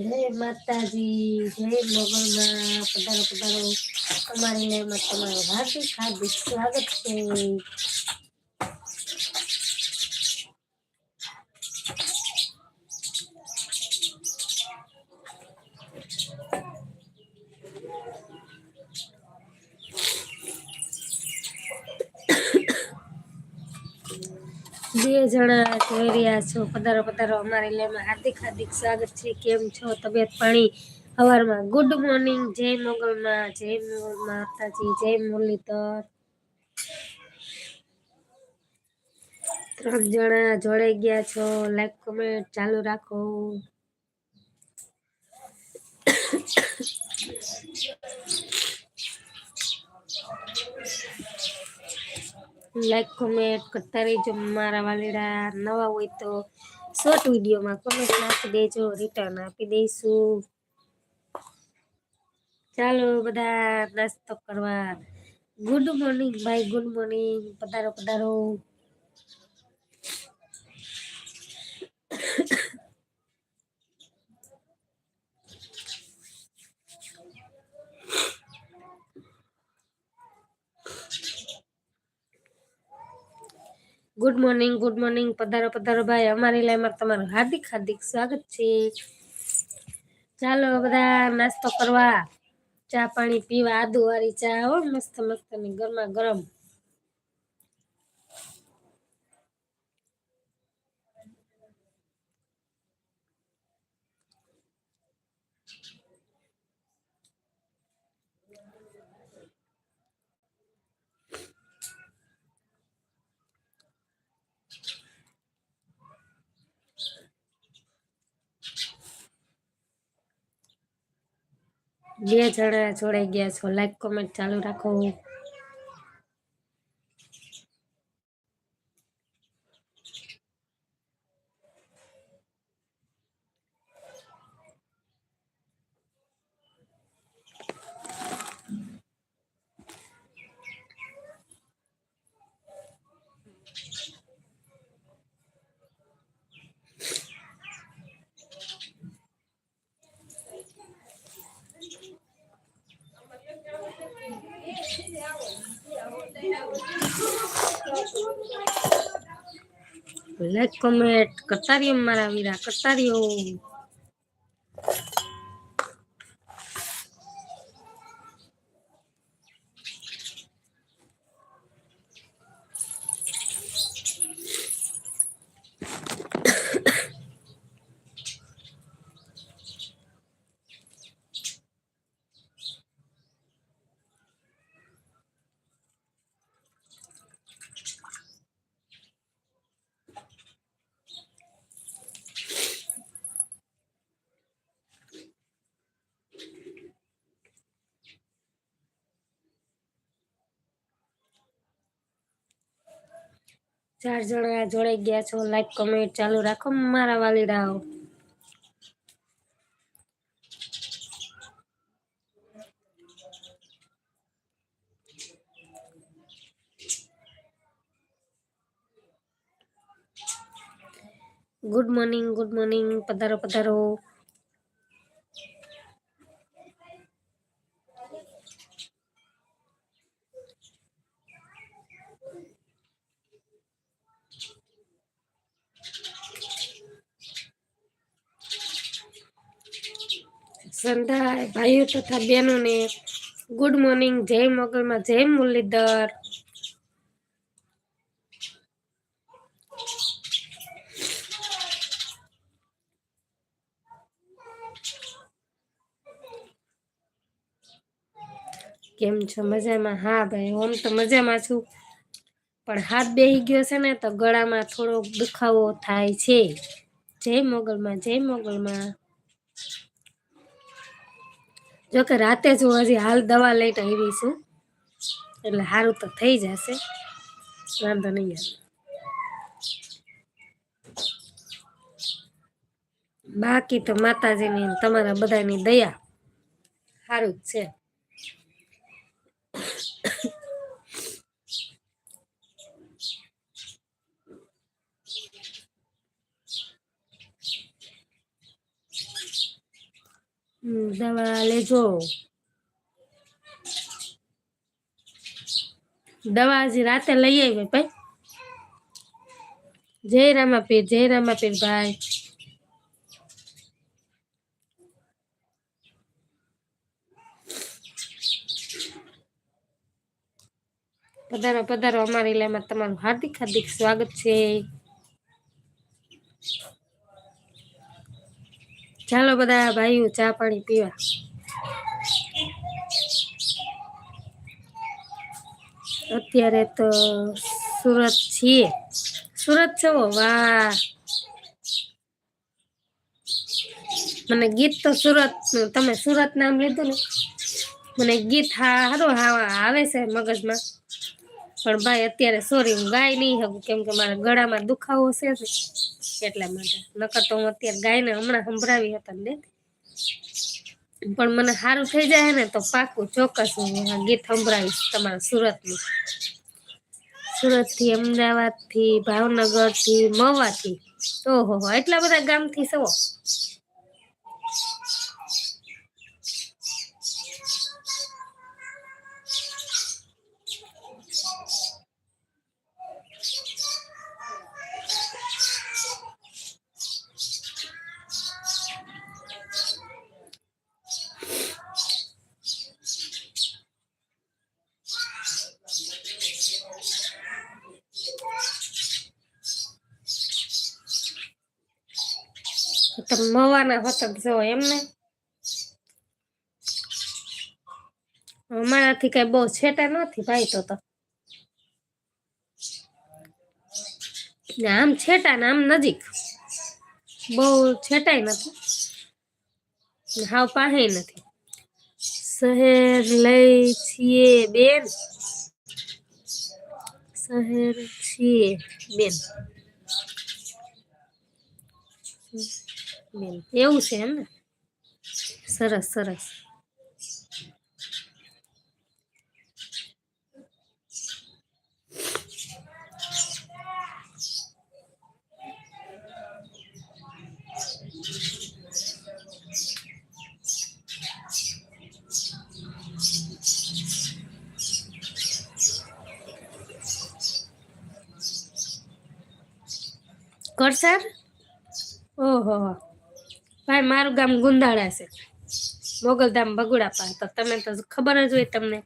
જય માતાજી જય મોગલમાં. પધારો પધારો. અમારી લાઈવમાં તમારું હાર્દિક હાર્દિક સ્વાગત છે. બે જણા જોઈ રહ્યા છો. પધારો પધારો. અમારી લેમાં હાર્દિક હાર્દિક સ્વાગત છે. કેમ છો? તબિયત પાણી સવારમાં ગુડ મોર્નિંગ જય મોગલમાં, જય મોગલ માતાજી, જય મુરલીધર. ત્રણ જણા જોડાઈ ગયા છો. લાઈક કોમેન્ટ ચાલુ રાખો. લાઈક કોમેન્ટ કરતા રહેજો મારા વાલીડા નવા હોય તો શોર્ટ વિડીયોમાં કોમેન્ટ નાખી દેજો રિટર્ન આપી દઈશું. ચાલો બધા નાસ્તો કરવા. ગુડ મોર્નિંગ ભાઈ ગુડ મોર્નિંગ પધારો પધારો. ગુડ મોર્નિંગ ગુડ મોર્નિંગ પધારો પધારો ભાઈ. અમારી લાઈનમાં તમારું હાર્દિક હાર્દિક સ્વાગત છે. ચાલો બધા નાસ્તો કરવા. ચા પાણી પીવા આદુ ચા હો, મસ્ત મસ્ત ને ગરમા ગરમ. બે જણા જોડાઈ ગયા છો. લાઈક કોમેન્ટ ચાલુ રાખો. લાઈક કોમેન્ટ કરતા રહ્યો મારા ચાર જણા જોડાઈ ગયા છો. લાઈક કોમેન્ટ ચાલુ રાખો. મારા વાલીડાઓ ગુડ મોર્નિંગ ગુડ મોર્નિંગ પધારો પધારો. સંધાય, ભાઈઓ તથા બહેનોને ગુડ મોર્નિંગ જય મોગલમાં, જય મુરલીધર. કેમ છો? મજામાં? હા ભાઈ, હું તો મજામાં છું. પણ હાથ બેહી ગયો છે ને, તો ગળામાં થોડોક દુખાવો થાય છે. જય મોગલમાં જય મોગલમાં. જોકે રાતે જ હું હજી હાલ દવા લઈને આવી છું. એટલે સારું તો થઈ જશે. વાંધો નહીં આવે બાકી તો માતાજીની તમારા બધાની દયા. સારું જ છે. દવા લેજો દવા હજી રાતે લઈ આવી ભાઈ જય રામાપીર જય રામાપીર ભાઈ. પધારો પધારો. અમારી લેમાં તમારું હાર્દિક હાર્દિક સ્વાગત છે. ચાલો બધા ભાઈઓ ચા પાણી પીવા. અત્યારે તો સુરત છીએ. સુરત છો વાહ. મને ગીત તો સુરત, તમે સુરત નામ લીધું ને? મને ગીત હા, હારું હા, આવે છે મગજમાં. પણ ભાઈ અત્યારે સોરી હું ગાય નહીં શકું. કેમ કે મારા ગળામાં દુખાવો છે એટલા માટે. નકર તો હું અત્યારે ગાયને હમણાં સંભળાવી હતા ને પણ મને સારું થઈ જાય ને તો પાકું ચોક્કસ હું ગીત સંભળાવીશ તમારા સુરતનું. સુરતથી, અમદાવાદથી, ભાવનગરથી મવાથી ઓહો, એટલા બધા ગામથી સવો તમે મવાના હોતક જો એમને અમારાથી કઈ બહુ છેટા નથી ભાઈ તો તો આમ છેટા ને આમ નજીક બહુ છેટાય નથી હાવ પાસે નથી શહેર લઈ છીએ બેન શહેર છીએ બેન એવું છે એમ ને સરસ. સરસ કરસર ઓહો. ભાઈ, મારું ગામ ગુંદાળા છે. મોગલધામ બગુડા પાસે. તો તમે તો ખબર જ હોય તમને.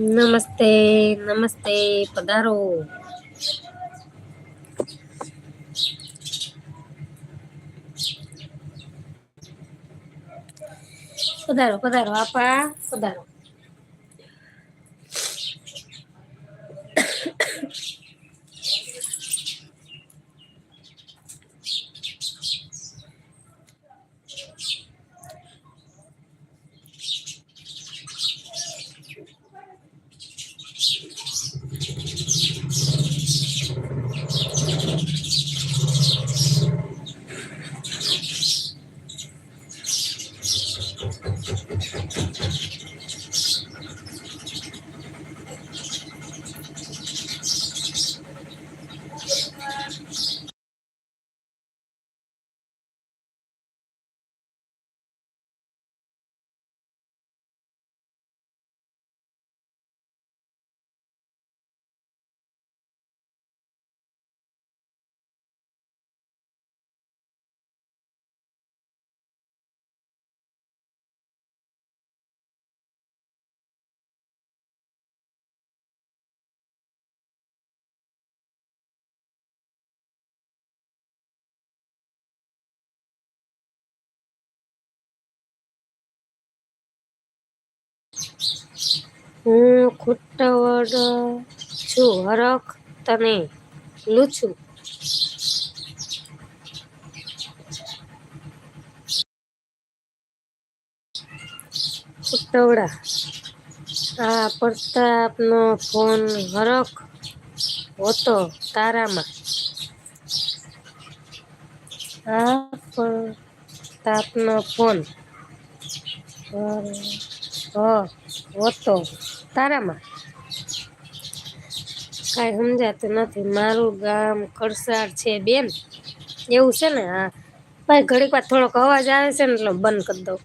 નમસ્તે નમસ્તે પધારો પધારો પધારો આપા પધારો હું ખુટ્ટવડ છું, હરખ તને લૂછું. ખુટ્ટવડા આ પ્રતાપનો ફોન હરખ હોતો તારામાં. આ પ્રતાપનો ફોન હોતો તારામાં? કાંઈ સમજાતું નથી. મારું ગામ કળસાર છે બેન. એવું છે ને? હા. ભાઈ ઘડીક વાર થોડોક અવાજ આવે છે ને એટલે બંધ કરી દઉં.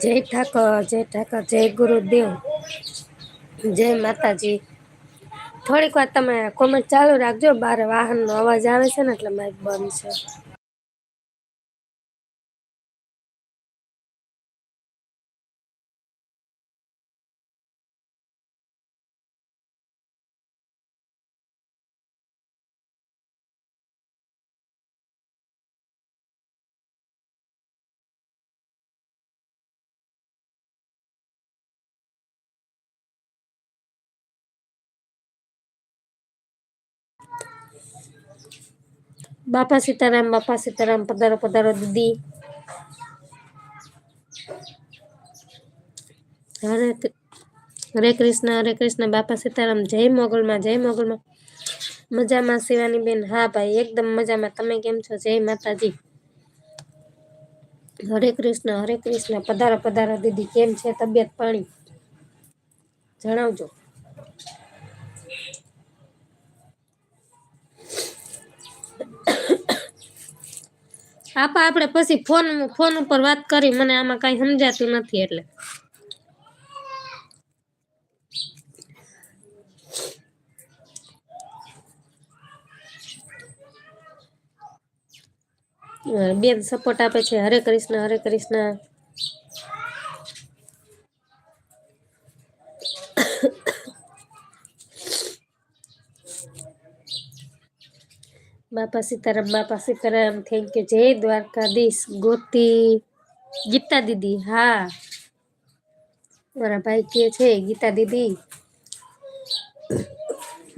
જય ઠાકર જય ઠાકર, જય ગુરુદેવ, જય માતાજી. થોડીક વાર તમે કોમેન્ટ ચાલુ રાખજો, બારે વાહનનો અવાજ આવે છે ને એટલે માઇક બંધ છે. બાપા સીતારામ બાપા સીતારામ પધારો પધારો દીદી હરે હરે કૃષ્ણ હરે કૃષ્ણ બાપા સીતારામ જય મોગલમાં જય મોગલમાં મજામાં શિવાની બેન. હા ભાઈ, એકદમ મજામાં. તમે કેમ છો? જય માતાજી. હરે કૃષ્ણ હરે કૃષ્ણ. પધારો પધારો દીદી. કેમ છે? તબિયત પાણી? જણાવજો. આપા આપણે પછી ફોન ફોન ઉપર વાત કરી, મને આમાં કઈ સમજાતું નથી એટલે. બેન સપોર્ટ આપે છે. હરે કૃષ્ણ હરે કૃષ્ણ. બાપા સીતારામ બાપા સીતારામ થેન્ક યુ. જય દ્વારકાધીશ, ગોતી, ગીતા દીદી, હા. મારા ભાઈ કે છે, ગીતા દીદી.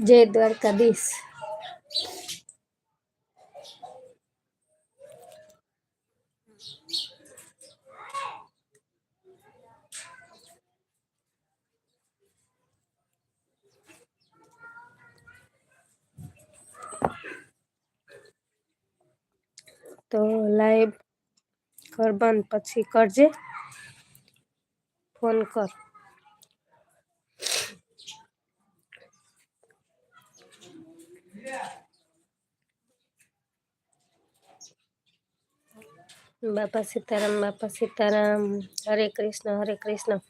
જય દ્વારકાધીશ તો લાઈવ કર બંધ પછી કરજે. ફોન કર. બાપા સીતારામ બાપા સીતારામ. હરે કૃષ્ણ હરે કૃષ્ણ.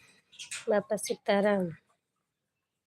બાપા સીતારામ.